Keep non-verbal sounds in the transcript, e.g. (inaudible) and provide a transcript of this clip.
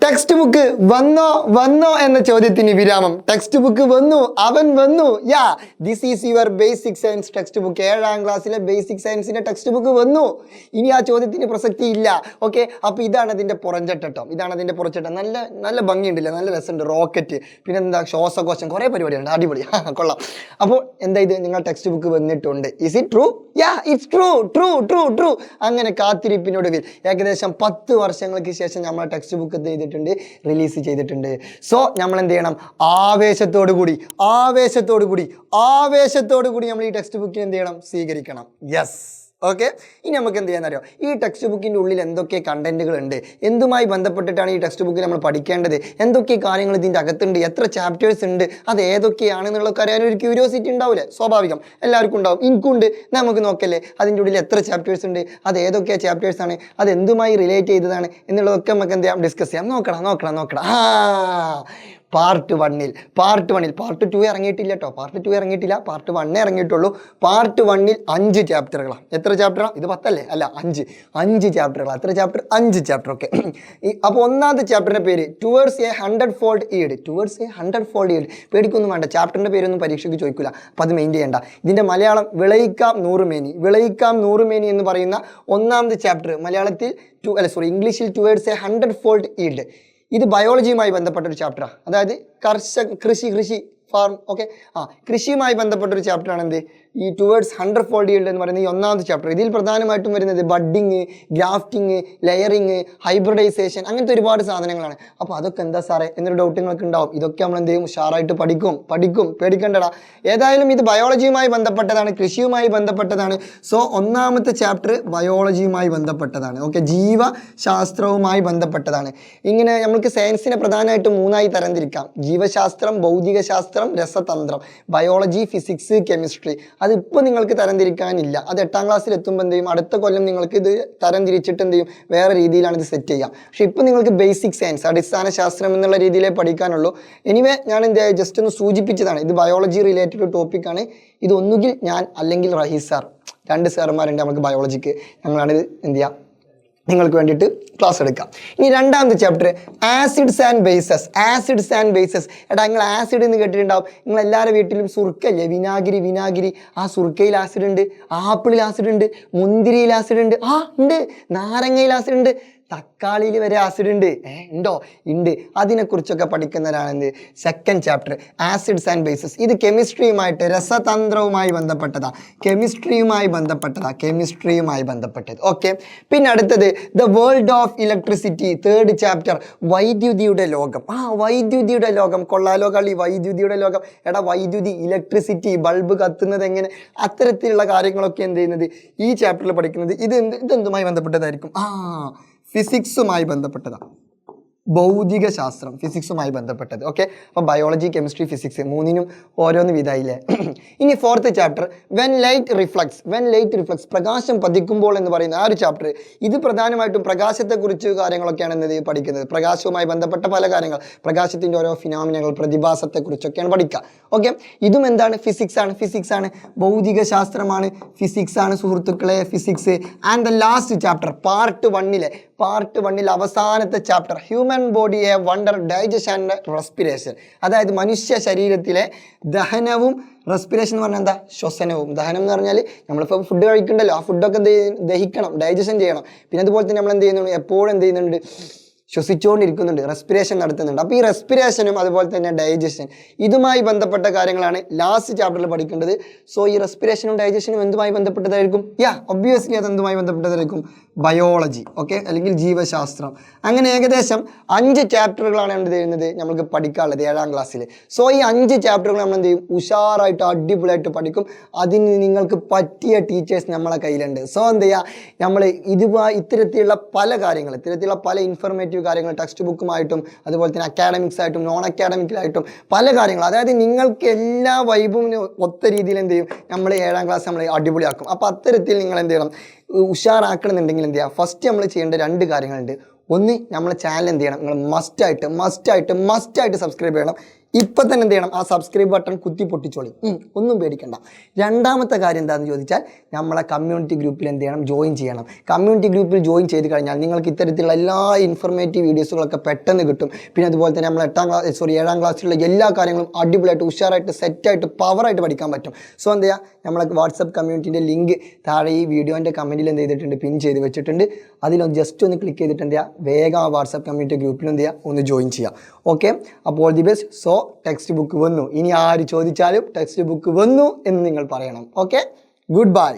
Text book വന്നോ വന്നോ എന്ന ചോദ്യത്തിന് വിരാമം. ടെക്സ്റ്റ് ബുക്ക് വന്നു അവൻ വന്നു. Yeah this is your basic science textbook ഏഴാം ക്ലാസ്സിലെ ബേസിക് സയൻസിന്റെ ടെക്സ്റ്റ് ബുക്ക് വന്നു. ഇനി ആ ചോദ്യത്തിന് പ്രസക്തി ഇല്ല. ഓക്കെ അപ്പോൾ ഇതാണ് അതിന്റെ പുറഞ്ചട്ടം ഇതാണ് അതിന്റെ പുറച്ചട്ടം നല്ല നല്ല ഭംഗിയുണ്ടല്ലേ? നല്ല രസമുണ്ട്. റോക്കറ്റ് പിന്നെ എന്താ ശ്വാസകോശം കുറേ പരിപാടിയുണ്ട് അടിപൊളി. കൊള്ളാം. അപ്പോൾ എന്താ ഇത്? നിങ്ങൾ ടെക്സ്റ്റ് ബുക്ക് വന്നിട്ടുണ്ട്. Is it true yeah it's true true true true അങ്ങനെ കാത്തിരിപ്പിനൊടുവിൽ ഏകദേശം പത്ത് വർഷങ്ങൾക്ക് ശേഷം നമ്മൾ ടെക്സ്റ്റ് ബുക്ക് ചെയ്തിട്ടുണ്ട് റിലീസ് ചെയ്തിട്ടുണ്ട്. സോ നമ്മൾ എന്ത് ചെയ്യണം ആവേശത്തോടു കൂടി ആവേശത്തോടു കൂടി ആവേശത്തോടു കൂടി നമ്മൾ ഈ ടെക്സ്റ്റ് ബുക്കിനെ എന്ത് ചെയ്യണം സ്വീകരിക്കണം. യെസ് ഓക്കെ ഇനി നമുക്ക് എന്ത് ചെയ്യാൻ അറിയോ ഈ ടെക്സ്റ്റ് ബുക്കിന്റെ ഉള്ളിൽ എന്തൊക്കെ കണ്ടന്റുകൾ ഉണ്ട് എന്തുമായി ബന്ധപ്പെട്ടിട്ടാണ് ഈ ടെക്സ്റ്റ് ബുക്കിൽ നമ്മൾ പഠിക്കേണ്ടത്? എന്തൊക്കെ കാര്യങ്ങൾ ഇതിന്റെ അകത്തുണ്ട്? എത്ര ചാപ്റ്റേഴ്സ് ഉണ്ട്? അത് ഏതൊക്കെയാണെന്നുള്ളതൊക്കെ അറിയാൻ ഒരു ക്യൂരിയോസിറ്റി ഉണ്ടാവില്ലേ? സ്വാഭാവികം. എല്ലാവർക്കും ഉണ്ടാവും. എനിക്കുണ്ട് നമുക്ക് നോക്കല്ലേ? അതിന്റെ ഉള്ളിൽ എത്ര ചാപ്റ്റേഴ്സ് ഉണ്ട്? അത് ഏതൊക്കെ ചാപ്റ്റേഴ്സ് ആണ്? അത് എന്തുമായി റിലേറ്റ് ചെയ്തതാണ്? എന്നുള്ളതൊക്കെ നമുക്ക് എന്ത് ചെയ്യാം? ഡിസ്കസ് ചെയ്യാം. നോക്കണം നോക്കണം നോക്കണം. ആ പാർട്ട് വണ്ണിൽ പാർട്ട് വണ്ണിൽ പാർട്ട് ടു ഇറങ്ങിയിട്ടില്ല കേട്ടോ പാർട്ട് ടു ഇറങ്ങിയിട്ടില്ല. പാർട്ട് വണ്ണേ ഇറങ്ങിയിട്ടുള്ളൂ. പാർട്ട് വണ്ണിൽ അഞ്ച് ചാപ്റ്ററുകളാണ് എത്ര ചാപ്റ്ററാണ് ഇത് പത്തല്ലേ? അല്ല അഞ്ച്. അഞ്ച് ചാപ്റ്ററുകളാണ് എത്ര ചാപ്റ്റർ അഞ്ച് ചാപ്റ്റർ ഓക്കെ അപ്പോൾ ഒന്നാമത്തെ ചാപ്റ്ററിന്റെ പേര് towards a hundredfold yield towards a hundredfold yield പേടിക്കൊന്നും വേണ്ട. ചാപ്റ്ററിന്റെ പേരൊന്നും പരീക്ഷയ്ക്ക് ചോദിക്കില്ല അപ്പോൾ അത് മെയിൻ ചെയ്യേണ്ട. ഇതിന്റെ മലയാളം വിളയിക്കാം നൂറുമേനി വിളയിക്കാം നൂറുമേനി എന്ന് പറയുന്ന ഒന്നാമത്തെ ചാപ്റ്റർ മലയാളത്തിൽ ടു അല്ല സോറി ഇംഗ്ലീഷിൽ towards a hundredfold yield ഇത് ബയോളജിയുമായി ബന്ധപ്പെട്ട ഒരു ചാപ്റ്ററാണ് അതായത് കർഷക കൃഷി കൃഷി ഫാം ഓക്കെ ആ കൃഷിയുമായി ബന്ധപ്പെട്ട ഒരു ചാപ്റ്ററാണ് എന്ത് ഈ ടുവേർഡ്സ് ഹൺഡ്രഡ് ഫോൾഡ് ഈൽഡ് എന്ന് പറയുന്ന ഈ ഒന്നാമത്തെ ചാപ്റ്റർ ഇതിൽ പ്രധാനമായിട്ടും വരുന്നത് ബഡ്ഡിങ് ഗ്രാഫ്റ്റിംഗ് ലെയറിങ് ഹൈബ്രിഡൈസേഷൻ അങ്ങനത്തെ ഒരുപാട് സാധനങ്ങളാണ്. അപ്പോൾ അതൊക്കെ എന്താ സാറേ? എന്നൊരു ഡൗട്ട് ഉണ്ടാവും? ഇതൊക്കെ നമ്മൾ എന്ത് ചെയ്യും? ഉഷാറായിട്ട് പഠിക്കും. പഠിക്കും. പേടിക്കണ്ടടാ. ഏതായാലും ഇത് ബയോളജിയുമായി ബന്ധപ്പെട്ടതാണ് കൃഷിയുമായി ബന്ധപ്പെട്ടതാണ്. സോ ഒന്നാമത്തെ ചാപ്റ്റർ ബയോളജിയുമായി ബന്ധപ്പെട്ടതാണ്. ഓക്കെ ജീവശാസ്ത്രവുമായി ബന്ധപ്പെട്ടതാണ്. ഇങ്ങനെ നമുക്ക് സയൻസിനെ പ്രധാനമായിട്ടും മൂന്നായി തരംതിരിക്കാം. ജീവശാസ്ത്രം ഭൗതികശാസ്ത്രം രസതന്ത്രം ബയോളജി ഫിസിക്സ് കെമിസ്ട്രി അതിപ്പോൾ നിങ്ങൾക്ക് തരംതിരിക്കാനില്ല. അത് എട്ടാം ക്ലാസ്സിൽ എത്തുമ്പോൾ എന്ത് ചെയ്യും? അടുത്ത കൊല്ലം നിങ്ങൾക്ക് ഇത് തരംതിരിച്ചിട്ട് എന്ത് ചെയ്യും? വേറെ രീതിയിലാണ് ഇത് സെറ്റ് ചെയ്യുക പക്ഷേ ഇപ്പോൾ നിങ്ങൾക്ക് ബേസിക് സയൻസ് അടിസ്ഥാന ശാസ്ത്രം എന്നുള്ള രീതിയിലേ പഠിക്കാനുള്ളൂ. എനിവേ ഞാൻ എന്താ ജസ്റ്റ് ഒന്ന് സൂചിപ്പിച്ചതാണ്. ഇത് ബയോളജി റിലേറ്റഡ് ടോപ്പിക്കാണ് ഇത് ഒന്നുകിൽ ഞാൻ അല്ലെങ്കിൽ റഹീസ് സാർ രണ്ട് സാറുമാരുണ്ട് നമുക്ക് ബയോളജിക്ക് ഞങ്ങളാണ് ഇത് എന്ത് ചെയ്യുക നിങ്ങൾക്ക് വേണ്ടിയിട്ട് ക്ലാസ് എടുക്കാം. ഇനി രണ്ടാമത്തെ chapter acids and bases acids and bases എടാ നിങ്ങൾ ആസിഡ് എന്ന് കേട്ടിട്ടുണ്ടാവും. നിങ്ങൾ എല്ലാവരുടെ വീട്ടിലും സുർക്കല്ലേ വിനാഗിരി വിനാഗിരി. ആ സുർക്കയിൽ ആസിഡ് ഉണ്ട് ആപ്പിളിൽ ആസിഡ് ഉണ്ട് മുന്തിരിയിൽ ആസിഡ് ഉണ്ട്. ആ ഉണ്ട്. നാരങ്ങയിൽ ആസിഡ് ഉണ്ട്. തക്കാളിയിൽ വരെ ആസിഡ് ഉണ്ട്. ഉണ്ടോ? ഉണ്ട്. അതിനെക്കുറിച്ചൊക്കെ പഠിക്കുന്നവരാണെന്ത്? Second chapter acids and bases ഇത് കെമിസ്ട്രിയുമായിട്ട് രസതന്ത്രവുമായി ബന്ധപ്പെട്ടതാ. കെമിസ്ട്രിയുമായി ബന്ധപ്പെട്ടതാ. കെമിസ്ട്രിയുമായി ബന്ധപ്പെട്ടത്. ഓക്കെ പിന്നെ അടുത്തത് the world of electricity third chapter വൈദ്യുതിയുടെ ലോകം. ആ വൈദ്യുതിയുടെ ലോകം. കൊള്ളാലോ കളി വൈദ്യുതിയുടെ ലോകം. എടാ വൈദ്യുതി ഇലക്ട്രിസിറ്റി ബൾബ് കത്തുന്നത് എങ്ങനെ? അത്തരത്തിലുള്ള കാര്യങ്ങളൊക്കെ എന്ത് ചെയ്യുന്നത്? ഈ ചാപ്റ്ററിൽ പഠിക്കുന്നത് ഇത് എന്ത് ഇതെന്തുമായി ബന്ധപ്പെട്ടതായിരിക്കും? ആ ഫിസിക്സുമായി ബന്ധപ്പെട്ടതാണ്. ഭൗതിക ശാസ്ത്രം ഫിസിക്സുമായി ബന്ധപ്പെട്ടത്. ഓക്കെ അപ്പോൾ ബയോളജി കെമിസ്ട്രി ഫിസിക്സ് മൂന്നിനും ഓരോന്ന് വിധായില്ലേ? (clears throat) ഇനി fourth chapter when light reflects when light reflects പ്രകാശം പതിക്കുമ്പോൾ എന്ന് പറയുന്ന ആ ഒരു ചാപ്റ്റർ ഇത് പ്രധാനമായിട്ടും പ്രകാശത്തെക്കുറിച്ച് കാര്യങ്ങളൊക്കെയാണ് എന്നത് പഠിക്കുന്നത്? പ്രകാശവുമായി ബന്ധപ്പെട്ട പല കാര്യങ്ങൾ പ്രകാശത്തിന്റെ ഓരോ ഫിനാമിനകൾ പ്രതിഭാസത്തെക്കുറിച്ചൊക്കെയാണ് പഠിക്കുക. ഓക്കെ ഇതും എന്താണ്? ഫിസിക്സ് ആണ്. ഫിസിക്സ് ആണ്. ഭൗതിക ശാസ്ത്രമാണ് ഫിസിക്സ് ആണ് സുഹൃത്തുക്കളെ physics and the last chapter part വണ്ണിലെ പാർട്ട് വണ്ണിൽ അവസാനത്തെ chapter human body a wonder digestion and respiration അതായത് മനുഷ്യ ശരീരത്തിലെ ദഹനവും റെസ്പിറേഷൻ എന്ന് പറഞ്ഞാൽ എന്താ? ശ്വസനവും. ദഹനം എന്ന് പറഞ്ഞാൽ നമ്മളിപ്പോൾ ഫുഡ് കഴിക്കണ്ടല്ലോ. ആ ഫുഡൊക്കെ ദഹിക്കണം ഡൈജഷൻ ചെയ്യണം. പിന്നെ അതുപോലെ തന്നെ നമ്മൾ എന്ത് ചെയ്യുന്നുണ്ട്? എപ്പോഴും എന്ത് ചെയ്യുന്നുണ്ട്? ശ്വസിച്ചുകൊണ്ടിരിക്കുന്നുണ്ട് റെസ്പിറേഷൻ നടത്തുന്നുണ്ട്. അപ്പോൾ ഈ റെസ്പിറേഷനും അതുപോലെ തന്നെ ഡൈജഷൻ ഇതുമായി ബന്ധപ്പെട്ട കാര്യങ്ങളാണ് ലാസ്റ്റ് ചാപ്റ്ററിൽ പഠിക്കേണ്ടത്. സോ ഈ റെസ്പിറേഷനും ഡൈജഷനും എന്തുമായി ബന്ധപ്പെട്ടതായിരിക്കും? യാ ഒബ്വിയസ്ലി അത് എന്തുമായി ബന്ധപ്പെട്ടതായിരിക്കും? ബയോളജി ഓക്കെ അല്ലെങ്കിൽ ജീവശാസ്ത്രം. അങ്ങനെ ഏകദേശം അഞ്ച് ചാപ്റ്ററുകളാണ് എന്ത് ചെയ്യുന്നത്? നമുക്ക് പഠിക്കാനുള്ളത് ഏഴാം ക്ലാസ്സിൽ സോ ഈ അഞ്ച് ചാപ്റ്ററുകൾ നമ്മൾ എന്ത് ചെയ്യും? ഉഷാറായിട്ട് അടിപൊളിയായിട്ട് പഠിക്കും. അതിന് നിങ്ങൾക്ക് പറ്റിയ ടീച്ചേഴ്സ് നമ്മളെ കയ്യിലുണ്ട്. സോ എന്ത് ചെയ്യുക? നമ്മൾ ഇതുമായി ഇത്തരത്തിലുള്ള പല കാര്യങ്ങൾ ഇത്തരത്തിലുള്ള പല ഇൻഫർമേറ്റീവ് കാര്യങ്ങൾ ടെക്സ്റ്റ് ബുക്കുമായിട്ടും അതുപോലെ തന്നെ അക്കാഡമിക്സ് ആയിട്ടും നോൺ അക്കാഡമിക്കലായിട്ടും പല കാര്യങ്ങൾ. അതായത് നിങ്ങൾക്ക് എല്ലാ വൈബും ഒത്ത രീതിയിൽ എന്ത് ചെയ്യും? നമ്മൾ ഏഴാം ക്ലാസ് നമ്മൾ അടിപൊളിയാക്കും. അപ്പോൾ അത്തരത്തിൽ നിങ്ങൾ എന്ത് ചെയ്യണം? ഉഷാറാക്കണമെന്നുണ്ടെങ്കിൽ എന്ത് ചെയ്യുക ഫസ്റ്റ് നമ്മൾ ചെയ്യേണ്ട രണ്ട് കാര്യങ്ങളുണ്ട്. ഒന്ന് നമ്മളെ ചാനൽ എന്ത് ചെയ്യണം? നിങ്ങൾ മസ്റ്റായിട്ട് മസ്റ്റായിട്ട് മസ്റ്റായിട്ട് സബ്സ്ക്രൈബ് ചെയ്യണം. ഇപ്പം തന്നെ എന്ത് ചെയ്യണം? ആ സബ്സ്ക്രൈബ് ബട്ടൺ കുത്തി പൊട്ടിച്ചോളി. ഒന്നും പേടിക്കണ്ട. രണ്ടാമത്തെ കാര്യം എന്താണെന്ന് ചോദിച്ചാൽ നമ്മളെ കമ്മ്യൂണിറ്റി ഗ്രൂപ്പിൽ എന്ത് ചെയ്യണം? ജോയിൻ ചെയ്യണം. കമ്മ്യൂണിറ്റി ഗ്രൂപ്പിൽ ജോയിൻ ചെയ്ത് കഴിഞ്ഞാൽ നിങ്ങൾക്ക് ഇത്തരത്തിലുള്ള എല്ലാ ഇൻഫർമേറ്റീവ് വീഡിയോസുകളൊക്കെ പെട്ടെന്ന് കിട്ടും. പിന്നെ അതുപോലെ തന്നെ നമ്മൾ എട്ടാം ക്ലാസ് സോറി ഏഴാം ക്ലാസ്സിലുള്ള എല്ലാ കാര്യങ്ങളും അടിപൊളിയായിട്ട് ഉഷാറായിട്ട് സെറ്റായിട്ട് പവറായിട്ട് പഠിക്കാൻ പറ്റും. സോ എന്ത് നമ്മളെ വാട്സപ്പ് കമ്മ്യൂണിറ്റിന്റെ ലിങ്ക് താഴെ ഈ വീഡിയോന്റെ കമന്റിൽ എന്ത് ചെയ്തിട്ടുണ്ട്? പിൻ ചെയ്ത് വെച്ചിട്ടുണ്ട്. അതിലൊന്ന് ജസ്റ്റ് ഒന്ന് ക്ലിക്ക് ചെയ്തിട്ട് എന്താ വേഗം ആ വാട്സപ്പ് കമ്മ്യൂണിറ്റി ഗ്രൂപ്പിൽ എന്ത് ചെയ്യുക ഒന്ന് ജോയിൻ ചെയ്യുക ഓക്കെ അപ്പോൾ the best so textbook വന്നു. ഇനി ആര് ചോദിച്ചാലും ടെക്സ്റ്റ് ബുക്ക് വന്നു എന്ന് നിങ്ങൾ പറയണം. Okay good bye